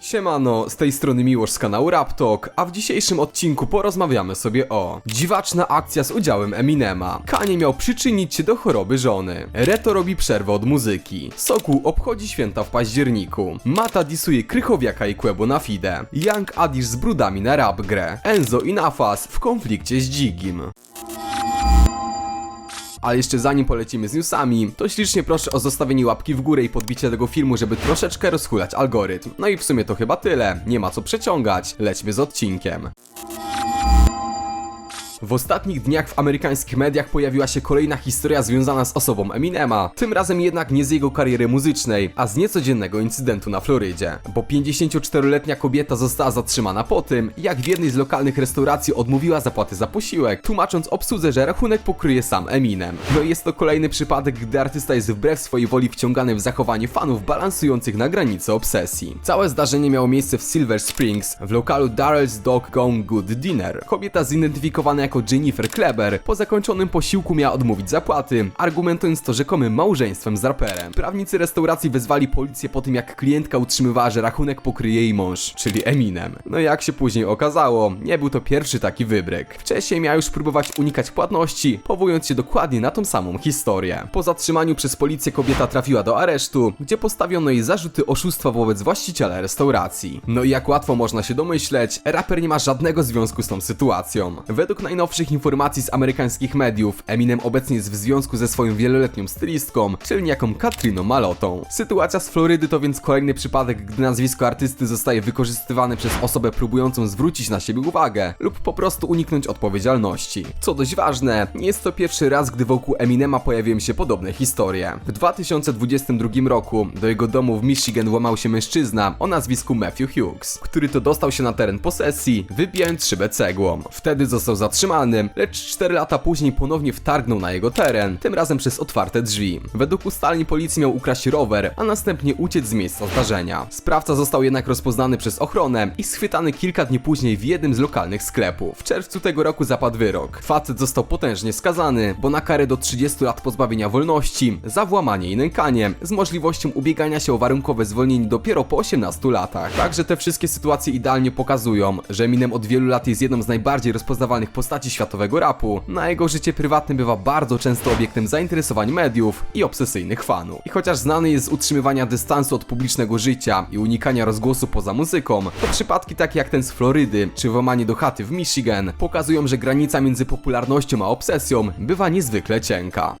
Siemano, z tej strony Miłosz z kanału Raptok, a w dzisiejszym odcinku porozmawiamy sobie o Dziwaczna akcja z udziałem Eminema. Kanie miał przyczynić się do choroby żony. Reto robi przerwę od muzyki. Soku obchodzi święta w październiku. Mata disuje Krychowiaka i Kłebo na fide. Young Adish z brudami na rap grę. Enzo i Nafas w konflikcie z Dzigim ale jeszcze zanim polecimy z newsami, to ślicznie proszę o zostawienie łapki w górę i podbicie tego filmu, żeby troszeczkę rozchulać algorytm. No i w sumie to chyba tyle, nie ma co przeciągać, lećmy z odcinkiem. W ostatnich dniach w amerykańskich mediach pojawiła się kolejna historia związana z osobą Eminema, tym razem jednak nie z jego kariery muzycznej, a z niecodziennego incydentu na Florydzie. Bo 54-letnia kobieta została zatrzymana po tym, jak w jednej z lokalnych restauracji odmówiła zapłaty za posiłek, tłumacząc obsłudze, że rachunek pokryje sam Eminem. No i jest to kolejny przypadek, gdy artysta jest wbrew swojej woli wciągany w zachowanie fanów balansujących na granicy obsesji. Całe zdarzenie miało miejsce w Silver Springs, w lokalu Darrell's Dog Gone Good Dinner. Kobieta zidentyfikowana jako Jennifer Kleber po zakończonym posiłku miała odmówić zapłaty, argumentując to rzekomym małżeństwem z raperem. Prawnicy restauracji wezwali policję po tym, jak klientka utrzymywała, że rachunek pokryje jej mąż, czyli Eminem. No jak się później okazało, nie był to pierwszy taki wybryk. Wcześniej miała już próbować unikać płatności, powołując się dokładnie na tą samą historię. Po zatrzymaniu przez policję kobieta trafiła do aresztu, gdzie postawiono jej zarzuty oszustwa wobec właściciela restauracji. No i jak łatwo można się domyśleć, raper nie ma żadnego związku z tą sytuacją. Według najnowszych informacji z amerykańskich mediów, Eminem obecnie jest w związku ze swoją wieloletnią stylistką, czyli niejaką Katriną Malotą. Sytuacja z Florydy to więc kolejny przypadek, gdy nazwisko artysty zostaje wykorzystywane przez osobę próbującą zwrócić na siebie uwagę lub po prostu uniknąć odpowiedzialności. Co dość ważne, nie jest to pierwszy raz, gdy wokół Eminema pojawiły się podobne historie. W 2022 roku do jego domu w Michigan włamał się mężczyzna o nazwisku Matthew Hughes, który to dostał się na teren posesji, wybijając szybę cegłą. Wtedy został zatrzymany, lecz 4 lata później ponownie wtargnął na jego teren, tym razem przez otwarte drzwi. Według ustaleń policji miał ukraść rower, a następnie uciec z miejsca zdarzenia. Sprawca został jednak rozpoznany przez ochronę i schwytany kilka dni później w jednym z lokalnych sklepów. W czerwcu tego roku zapadł wyrok. Facet został potężnie skazany, bo na karę do 30 lat pozbawienia wolności za włamanie i nękanie, z możliwością ubiegania się o warunkowe zwolnienie dopiero po 18 latach. Także te wszystkie sytuacje idealnie pokazują, że Eminem od wielu lat jest jedną z najbardziej rozpoznawalnych postaci światowego rapu. Na jego życie prywatne bywa bardzo często obiektem zainteresowań mediów i obsesyjnych fanów. I chociaż znany jest z utrzymywania dystansu od publicznego życia i unikania rozgłosu poza muzyką, to przypadki takie jak ten z Florydy, czy włamanie do chaty w Michigan, pokazują, że granica między popularnością a obsesją bywa niezwykle cienka.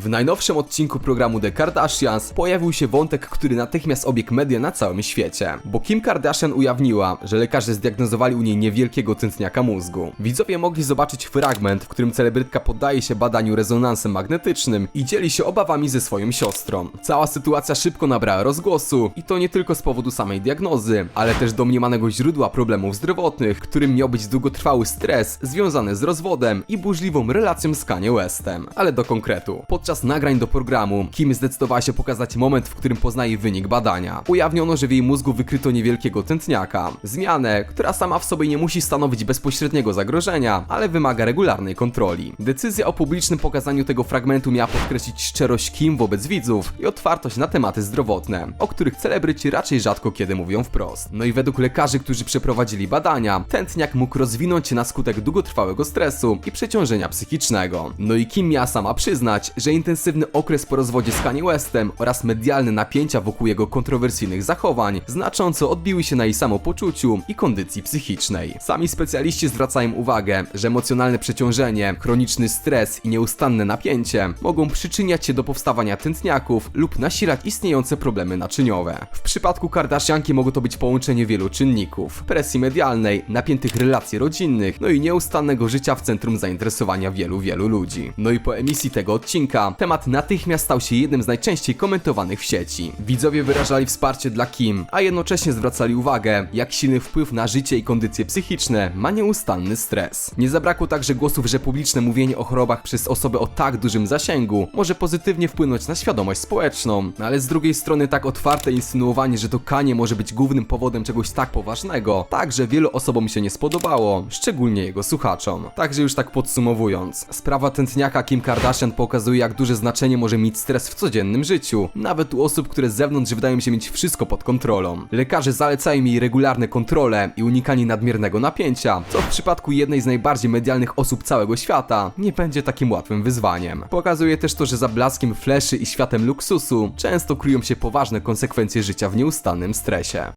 W najnowszym odcinku programu The Kardashians pojawił się wątek, który natychmiast obiegł media na całym świecie. Bo Kim Kardashian ujawniła, że lekarze zdiagnozowali u niej niewielkiego tętniaka mózgu. Widzowie mogli zobaczyć fragment, w którym celebrytka poddaje się badaniu rezonansem magnetycznym i dzieli się obawami ze swoją siostrą. Cała sytuacja szybko nabrała rozgłosu i to nie tylko z powodu samej diagnozy, ale też domniemanego źródła problemów zdrowotnych, którym miał być długotrwały stres związany z rozwodem i burzliwą relacją z Kanye Westem. Ale do konkretu. Podczas nagrań do programu Kim zdecydowała się pokazać moment, w którym poznaje wynik badania. Ujawniono, że w jej mózgu wykryto niewielkiego tętniaka. Zmianę, która sama w sobie nie musi stanowić bezpośredniego zagrożenia, ale wymaga regularnej kontroli. Decyzja o publicznym pokazaniu tego fragmentu miała podkreślić szczerość Kim wobec widzów i otwartość na tematy zdrowotne, o których celebryci raczej rzadko kiedy mówią wprost. No i według lekarzy, którzy przeprowadzili badania, tętniak mógł rozwinąć się na skutek długotrwałego stresu i przeciążenia psychicznego. No i Kim miała sama przyznać, że intensywny okres po rozwodzie z Kanye Westem oraz medialne napięcia wokół jego kontrowersyjnych zachowań znacząco odbiły się na jej samopoczuciu i kondycji psychicznej. Sami specjaliści zwracają uwagę, że emocjonalne przeciążenie, chroniczny stres i nieustanne napięcie mogą przyczyniać się do powstawania tętniaków lub nasilać istniejące problemy naczyniowe. W przypadku Kardashianki mogło to być połączenie wielu czynników: presji medialnej, napiętych relacji rodzinnych, no i nieustannego życia w centrum zainteresowania wielu, wielu ludzi. No i po emisji tego odcinka temat natychmiast stał się jednym z najczęściej komentowanych w sieci. Widzowie wyrażali wsparcie dla Kim, a jednocześnie zwracali uwagę, jak silny wpływ na życie i kondycje psychiczne ma nieustanny stres. Nie zabrakło także głosów, że publiczne mówienie o chorobach przez osobę o tak dużym zasięgu może pozytywnie wpłynąć na świadomość społeczną, ale z drugiej strony tak otwarte insynuowanie, że to Kanie może być głównym powodem czegoś tak poważnego, także wielu osobom się nie spodobało, szczególnie jego słuchaczom. Także już tak podsumowując, sprawa tętniaka Kim Kardashian pokazuje jak duże znaczenie może mieć stres w codziennym życiu, nawet u osób, które z zewnątrz wydają się mieć wszystko pod kontrolą. Lekarze zalecają jej regularne kontrole i unikanie nadmiernego napięcia, co w przypadku jednej z najbardziej medialnych osób całego świata nie będzie takim łatwym wyzwaniem. Pokazuje też to, że za blaskiem fleszy i światem luksusu często kryją się poważne konsekwencje życia w nieustannym stresie.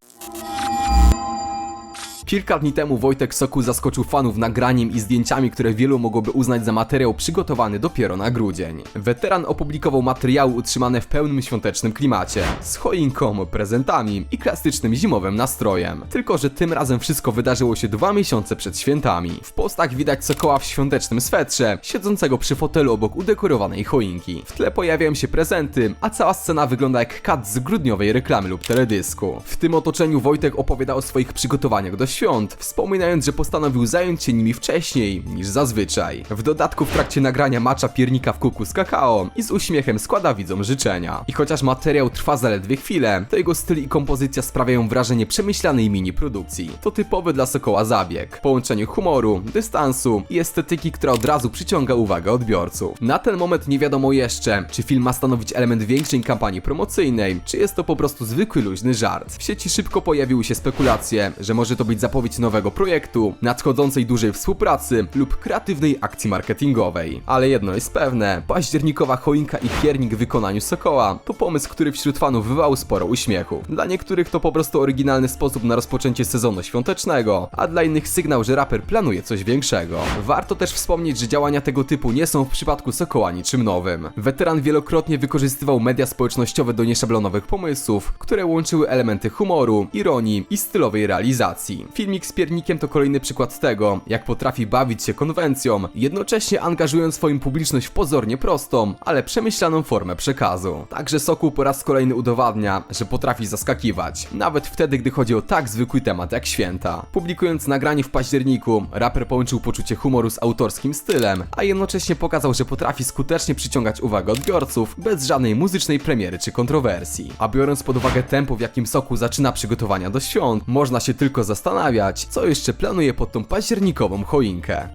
Kilka dni temu Wojtek Sokół zaskoczył fanów nagraniem i zdjęciami, które wielu mogłoby uznać za materiał przygotowany dopiero na grudzień. Weteran opublikował materiały utrzymane w pełnym świątecznym klimacie, z choinką, prezentami i klasycznym zimowym nastrojem. Tylko, że tym razem wszystko wydarzyło się dwa miesiące przed świętami. W postach widać Sokoła w świątecznym swetrze, siedzącego przy fotelu obok udekorowanej choinki. W tle pojawiają się prezenty, a cała scena wygląda jak kat z grudniowej reklamy lub teledysku. W tym otoczeniu Wojtek opowiada o swoich przygotowaniach do świąt, wspominając, że postanowił zająć się nimi wcześniej niż zazwyczaj. W dodatku w trakcie nagrania macza piernika w kuku z kakao i z uśmiechem składa widzom życzenia. I chociaż materiał trwa zaledwie chwilę, to jego styl i kompozycja sprawiają wrażenie przemyślanej mini produkcji. To typowy dla Sokoła zabieg. Połączenie humoru, dystansu i estetyki, która od razu przyciąga uwagę odbiorców. Na ten moment nie wiadomo jeszcze, czy film ma stanowić element większej kampanii promocyjnej, czy jest to po prostu zwykły luźny żart. W sieci szybko pojawiły się spekulacje, że może to być zapowiedź nowego projektu, nadchodzącej dużej współpracy lub kreatywnej akcji marketingowej. Ale jedno jest pewne, październikowa choinka i piernik w wykonaniu Sokoła to pomysł, który wśród fanów wywołał sporo uśmiechu. Dla niektórych to po prostu oryginalny sposób na rozpoczęcie sezonu świątecznego, a dla innych sygnał, że raper planuje coś większego. Warto też wspomnieć, że działania tego typu nie są w przypadku Sokoła niczym nowym. Weteran wielokrotnie wykorzystywał media społecznościowe do nieszablonowych pomysłów, które łączyły elementy humoru, ironii i stylowej realizacji. Filmik z piernikiem to kolejny przykład tego, jak potrafi bawić się konwencją, jednocześnie angażując swoją publiczność w pozornie prostą, ale przemyślaną formę przekazu. Także Sokół po raz kolejny udowadnia, że potrafi zaskakiwać, nawet wtedy, gdy chodzi o tak zwykły temat jak święta. Publikując nagranie w październiku, raper połączył poczucie humoru z autorskim stylem, a jednocześnie pokazał, że potrafi skutecznie przyciągać uwagę odbiorców bez żadnej muzycznej premiery czy kontrowersji. A biorąc pod uwagę tempo, w jakim Sokół zaczyna przygotowania do świąt, można się tylko zastanawiać, co jeszcze planuje pod tą październikową choinkę.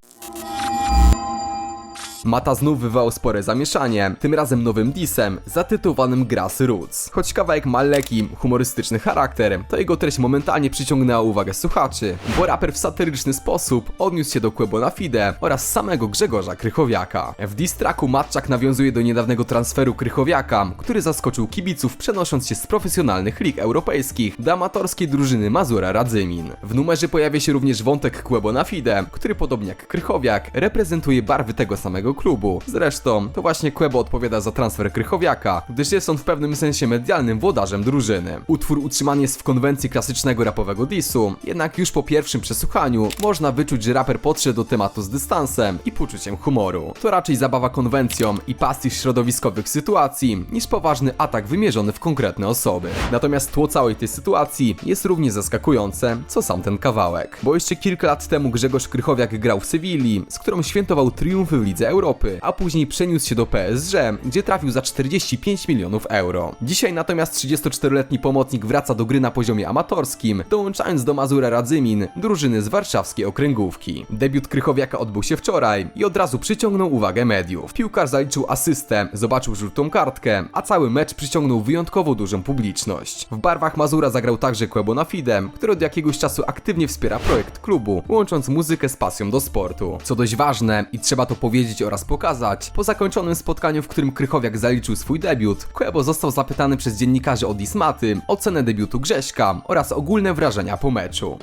Mata znów wywołał spore zamieszanie, tym razem nowym disem zatytułowanym Grass Roots. Choć kawałek ma lekki, humorystyczny charakter, to jego treść momentalnie przyciągnęła uwagę słuchaczy, bo raper w satyryczny sposób odniósł się do Kłebona Fide oraz samego Grzegorza Krychowiaka. W diss tracku Matczak nawiązuje do niedawnego transferu Krychowiaka, który zaskoczył kibiców przenosząc się z profesjonalnych lig europejskich do amatorskiej drużyny Mazura Radzymin. W numerze pojawia się również wątek Kłebona Fide, który podobnie jak Krychowiak reprezentuje barwy tego samego klubu. Zresztą to właśnie Kłebo odpowiada za transfer Krychowiaka, gdyż jest on w pewnym sensie medialnym włodarzem drużyny. Utwór utrzymany jest w konwencji klasycznego rapowego disu, jednak już po pierwszym przesłuchaniu można wyczuć, że raper podszedł do tematu z dystansem i poczuciem humoru. To raczej zabawa konwencją i pastisz środowiskowych sytuacji, niż poważny atak wymierzony w konkretne osoby. Natomiast tło całej tej sytuacji jest równie zaskakujące, co sam ten kawałek. Bo jeszcze kilka lat temu Grzegorz Krychowiak grał w Sewilli, z którą świętował triumfy w Lidze Europy, a później przeniósł się do PSG, gdzie trafił za 45 milionów euro. Dzisiaj natomiast 34-letni pomocnik wraca do gry na poziomie amatorskim, dołączając do Mazura Radzymin, drużyny z warszawskiej okręgówki. Debiut Krychowiaka odbył się wczoraj i od razu przyciągnął uwagę mediów. Piłkarz zaliczył asystę, zobaczył żółtą kartkę, a cały mecz przyciągnął wyjątkowo dużą publiczność. W barwach Mazura zagrał także Kłebo Fide, który od jakiegoś czasu aktywnie wspiera projekt klubu, łącząc muzykę z pasją do sportu. Co dość ważne i trzeba to powiedzieć oraz pokazać, po zakończonym spotkaniu, w którym Krychowiak zaliczył swój debiut, Kłebo został zapytany przez dziennikarzy o Dismaty, o cenę debiutu Grześka oraz ogólne wrażenia po meczu.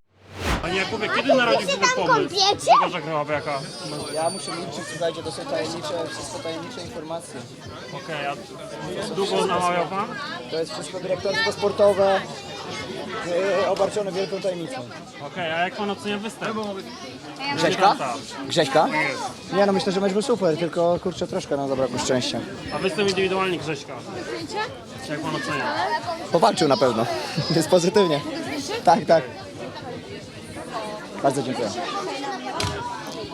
Panie Jakubie, kiedy narodził się ten pomysł? Grzegorza Krychowiaka. Ja muszę milczyć, słuchajcie, to są tajemnicze, wszystko tajemnicze informacje. Okej, a długo namawiał pan? To jest wszystko dyrektorstwo sportowe, yy, obarczone wielką tajemnicą. Okej, a jak pan ocenia występ? Grześka? Grześka? Nie no, myślę, że mecz był super, tylko kurczę troszkę nam zabrakło szczęścia. A występ indywidualny Grześka? Jak pan ocenia? Powalczył na pewno, jest pozytywnie. Tak, tak. Bardzo dziękuję.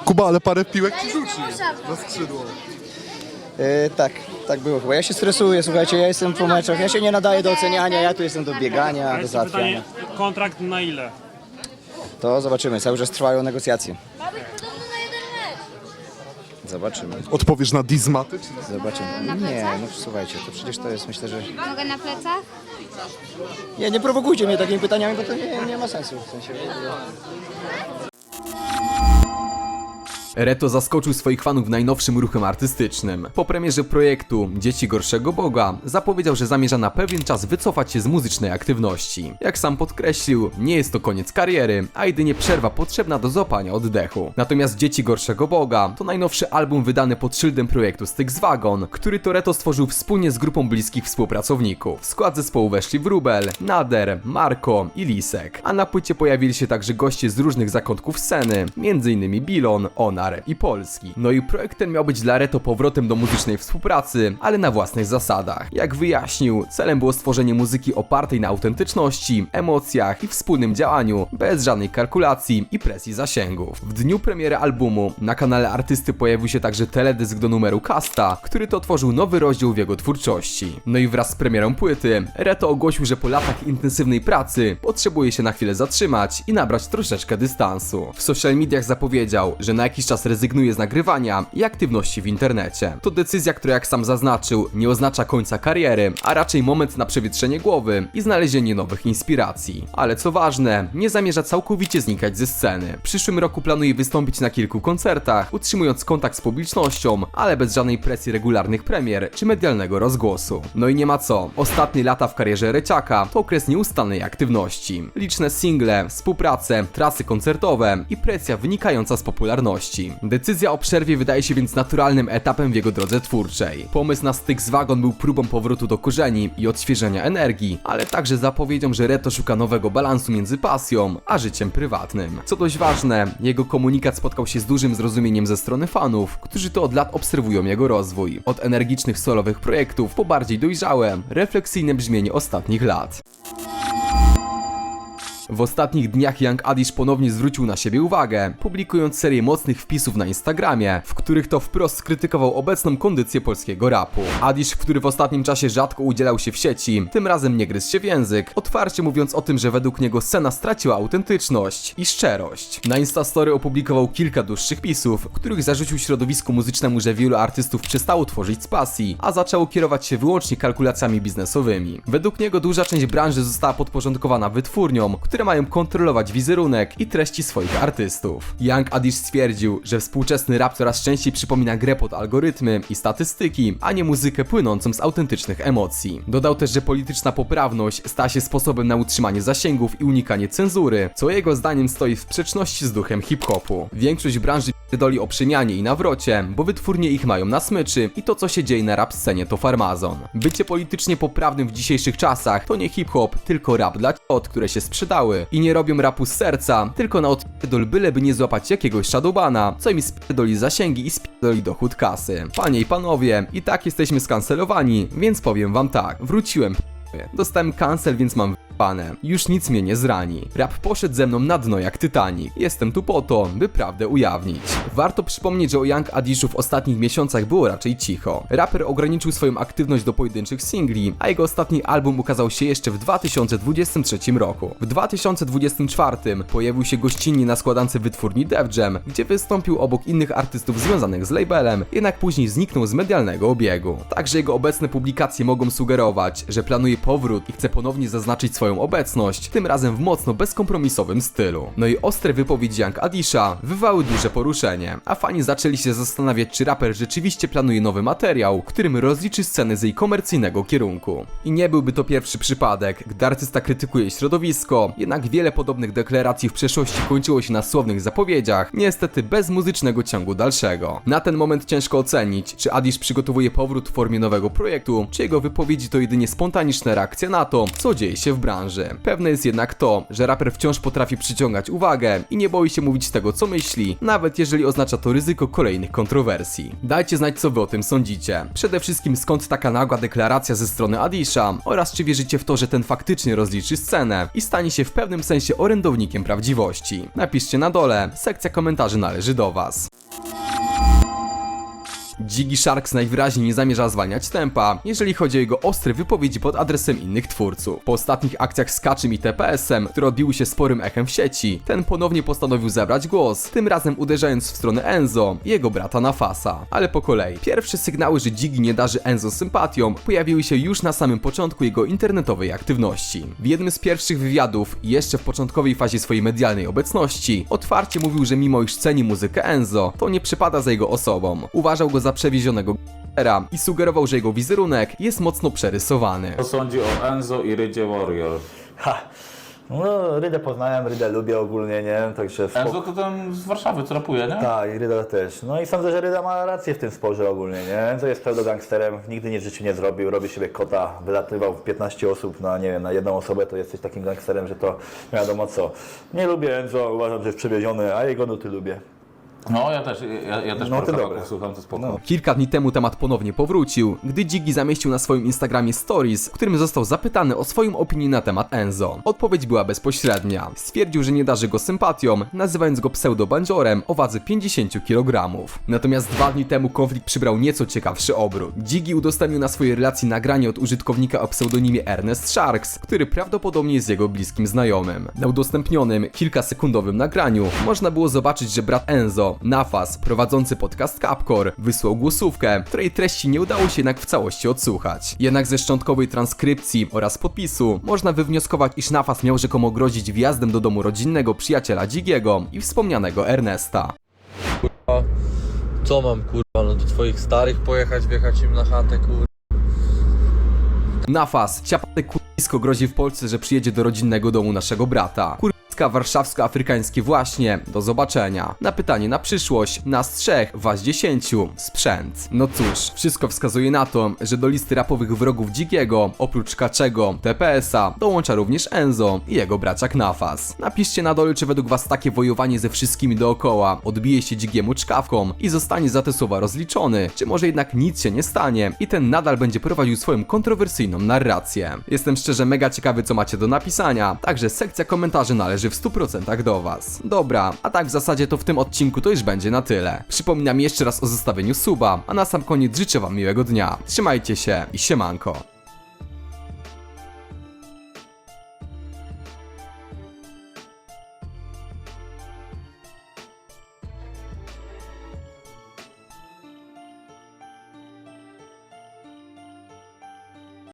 Kuba, ale parę piłek ci rzuci na skrzydło. Yy, tak, tak było chyba. Ja się stresuję, słuchajcie, ja jestem po meczach, ja się nie nadaję do oceniania, ja tu jestem do biegania, do jeszcze pytanie, załatwiania. kontrakt na ile? To zobaczymy, cały czas trwają negocjacje. Zobaczymy. Odpowiesz na dizmaty? Czy... Zobaczymy. Nie, no słuchajcie, to przecież to jest, myślę, że... Mogę na plecach? Nie, nie prowokujcie mnie takimi pytaniami, bo to nie, nie ma sensu. W sensie, Reto zaskoczył swoich fanów najnowszym ruchem artystycznym. Po premierze projektu Dzieci Gorszego Boga zapowiedział, że zamierza na pewien czas wycofać się z muzycznej aktywności. Jak sam podkreślił, nie jest to koniec kariery, a jedynie przerwa potrzebna do złapania oddechu. Natomiast Dzieci Gorszego Boga to najnowszy album wydany pod szyldem projektu Styx Wagon, który to Reto stworzył wspólnie z grupą bliskich współpracowników. W skład zespołu weszli Wróbel, Nader, Marko i Lisek, a na płycie pojawili się także goście z różnych zakątków sceny, m.in. Bilon, I Polski. No i projekt ten miał być dla Reto powrotem do muzycznej współpracy, ale na własnych zasadach. Jak wyjaśnił, celem było stworzenie muzyki opartej na autentyczności, emocjach i wspólnym działaniu, bez żadnej kalkulacji i presji zasięgów. W dniu premiery albumu na kanale artysty pojawił się także teledysk do numeru Casta, który to tworzył nowy rozdział w jego twórczości. No i wraz z premierą płyty, Reto ogłosił, że po latach intensywnej pracy potrzebuje się na chwilę zatrzymać i nabrać troszeczkę dystansu. W social mediach zapowiedział, że na jakiś czas rezygnuje z nagrywania i aktywności w internecie. To decyzja, która jak sam zaznaczył, nie oznacza końca kariery, a raczej moment na przewietrzenie głowy i znalezienie nowych inspiracji. Ale co ważne, nie zamierza całkowicie znikać ze sceny. W przyszłym roku planuje wystąpić na kilku koncertach, utrzymując kontakt z publicznością, ale bez żadnej presji regularnych premier czy medialnego rozgłosu. No i nie ma co. Ostatnie lata w karierze Reciaka to okres nieustannej aktywności. Liczne single, współprace, trasy koncertowe i presja wynikająca z popularności. Decyzja o przerwie wydaje się więc naturalnym etapem w jego drodze twórczej. Pomysł na styk z wagon był próbą powrotu do korzeni i odświeżenia energii, ale także zapowiedzią, że Reto szuka nowego balansu między pasją a życiem prywatnym. Co dość ważne, jego komunikat spotkał się z dużym zrozumieniem ze strony fanów, którzy to od lat obserwują jego rozwój. Od energicznych solowych projektów po bardziej dojrzałe, refleksyjne brzmienie ostatnich lat. W ostatnich dniach Young Adish ponownie zwrócił na siebie uwagę, publikując serię mocnych wpisów na Instagramie, w których to wprost skrytykował obecną kondycję polskiego rapu. Adish, który w ostatnim czasie rzadko udzielał się w sieci, tym razem nie gryzł się w język, otwarcie mówiąc o tym, że według niego scena straciła autentyczność i szczerość. Na Instastory opublikował kilka dłuższych pisów, w których zarzucił środowisku muzycznemu, że wielu artystów przestało tworzyć z pasji, a zaczęło kierować się wyłącznie kalkulacjami biznesowymi. Według niego duża część branży została podporządkowana wytwórniom, które mają kontrolować wizerunek i treści swoich artystów. Young Adish stwierdził, że współczesny rap coraz częściej przypomina grę pod algorytmy i statystyki, a nie muzykę płynącą z autentycznych emocji. Dodał też, że polityczna poprawność stała się sposobem na utrzymanie zasięgów i unikanie cenzury, co jego zdaniem stoi w sprzeczności z duchem hip-hopu. Większość branży doli o przemianie i nawrocie, bo wytwórnie ich mają na smyczy i to co się dzieje na rap scenie to farmazon. Bycie politycznie poprawnym w dzisiejszych czasach to nie hip-hop, tylko rap dla ciot, które się sprzedały i nie robią rapu z serca, tylko na odpierdol byleby nie złapać jakiegoś shadowbana, co im spierdoli zasięgi i spierdoli dochód kasy. Panie i panowie, i tak jesteśmy skancelowani, więc powiem wam tak, wróciłem Dostałem cancel, więc mam Już nic mnie nie zrani. Rap poszedł ze mną na dno jak Titanic. Jestem tu po to, by prawdę ujawnić. Warto przypomnieć, że o Young Adishu w ostatnich miesiącach było raczej cicho. Raper ograniczył swoją aktywność do pojedynczych singli, a jego ostatni album ukazał się jeszcze w 2023 roku. W 2024 pojawił się gościnnie na składance wytwórni Def Jam, gdzie wystąpił obok innych artystów związanych z labelem, jednak później zniknął z medialnego obiegu. Także jego obecne publikacje mogą sugerować, że planuje powrót i chce ponownie zaznaczyć swoją obecność, tym razem w mocno bezkompromisowym stylu. No i ostre wypowiedzi Young Adisha wywały duże poruszenie, a fani zaczęli się zastanawiać, czy raper rzeczywiście planuje nowy materiał, którym rozliczy scenę z jej komercyjnego kierunku. I nie byłby to pierwszy przypadek, gdy artysta krytykuje środowisko, jednak wiele podobnych deklaracji w przeszłości kończyło się na słownych zapowiedziach, niestety bez muzycznego ciągu dalszego. Na ten moment ciężko ocenić, czy Adish przygotowuje powrót w formie nowego projektu, czy jego wypowiedzi to jedynie spontaniczne reakcje na to, co dzieje się w branży. Pewne jest jednak to, że raper wciąż potrafi przyciągać uwagę i nie boi się mówić tego, co myśli, nawet jeżeli oznacza to ryzyko kolejnych kontrowersji. Dajcie znać, co wy o tym sądzicie. Przede wszystkim skąd taka nagła deklaracja ze strony Adisha oraz czy wierzycie w to, że ten faktycznie rozliczy scenę i stanie się w pewnym sensie orędownikiem prawdziwości. Napiszcie na dole, sekcja komentarzy należy do was. Jiggy Sharks najwyraźniej nie zamierza zwalniać tempa, jeżeli chodzi o jego ostre wypowiedzi pod adresem innych twórców. Po ostatnich akcjach z Kaczym i TPS-em, które odbiły się sporym echem w sieci, ten ponownie postanowił zebrać głos, tym razem uderzając w stronę Enzo i jego brata Nafasa. Ale po kolei. Pierwsze sygnały, że Jiggy nie darzy Enzo sympatią, pojawiły się już na samym początku jego internetowej aktywności. W jednym z pierwszych wywiadów, jeszcze w początkowej fazie swojej medialnej obecności, otwarcie mówił, że mimo iż ceni muzykę Enzo, to nie przypada za jego osobą. Uważał go za przewiezionego g***era i sugerował, że jego wizerunek jest mocno przerysowany. Co sądzi o Enzo i Rydzie Warrior? Ha. No, Rydę poznałem, Rydę lubię ogólnie, nie? Także spoko. Enzo to ten z Warszawy, co rapuje, nie? Tak, i Ryda też. No i sądzę, że Ryda ma rację w tym sporze ogólnie, nie? Enzo jest pseudogangsterem, nigdy nic w życiu nie zrobił, robi siebie kota, wylatywał w 15 osób na, nie wiem, na jedną osobę, to jesteś takim gangsterem, że to nie wiadomo co. Nie lubię Enzo, uważam, że jest przewieziony, a jego nuty lubię. No, ja też, ja, ja też No, to dobre. słucham, to spoko. No. Kilka dni temu temat ponownie powrócił, gdy Jiggy zamieścił na swoim Instagramie stories, w którym został zapytany o swoją opinię na temat Enzo. Odpowiedź była bezpośrednia. Stwierdził, że nie darzy go sympatią, nazywając go pseudo-bandziorem o wadze 50 kg. Natomiast dwa dni temu konflikt przybrał nieco ciekawszy obrót. Jiggy udostępnił na swojej relacji nagranie od użytkownika o pseudonimie Ernest Sharks, który prawdopodobnie jest jego bliskim znajomym. Na udostępnionym, kilkasekundowym nagraniu można było zobaczyć, że brat Enzo, Nafas, prowadzący podcast Capcore, wysłał głosówkę, której treści nie udało się jednak w całości odsłuchać. Jednak ze szczątkowej transkrypcji oraz podpisu można wywnioskować, iż Nafas miał rzekomo grozić wjazdem do domu rodzinnego przyjaciela Dzigiego i wspomnianego Ernesta. Co mam kurwa, no do twoich starych pojechać, wjechać im na chatę kurwa. Nafas, ciapaty kurwisko grozi w Polsce, że przyjedzie do rodzinnego domu naszego brata. Kurwiska warszawsko-afrykańskie właśnie, do zobaczenia. Na pytanie na przyszłość, nas trzech, was dziesięciu, sprzęt. No cóż, wszystko wskazuje na to, że do listy rapowych wrogów Dzikiego, oprócz Kaczego, TPS-a, dołącza również Enzo i jego braciak Nafas. Napiszcie na dole, czy według was takie wojowanie ze wszystkimi dookoła odbije się Dzigiemu czkawką i zostanie za te słowa rozliczony, czy może jednak nic się nie stanie i ten nadal będzie prowadził swoją kontrowersyjną narrację. Jestem szczerze mega ciekawy, co macie do napisania, także sekcja komentarzy należy w 100% do was. Dobra, a tak w zasadzie to w tym odcinku to już będzie na tyle. Przypominam jeszcze raz o zostawieniu suba, a na sam koniec życzę wam miłego dnia. Trzymajcie się i siemanko.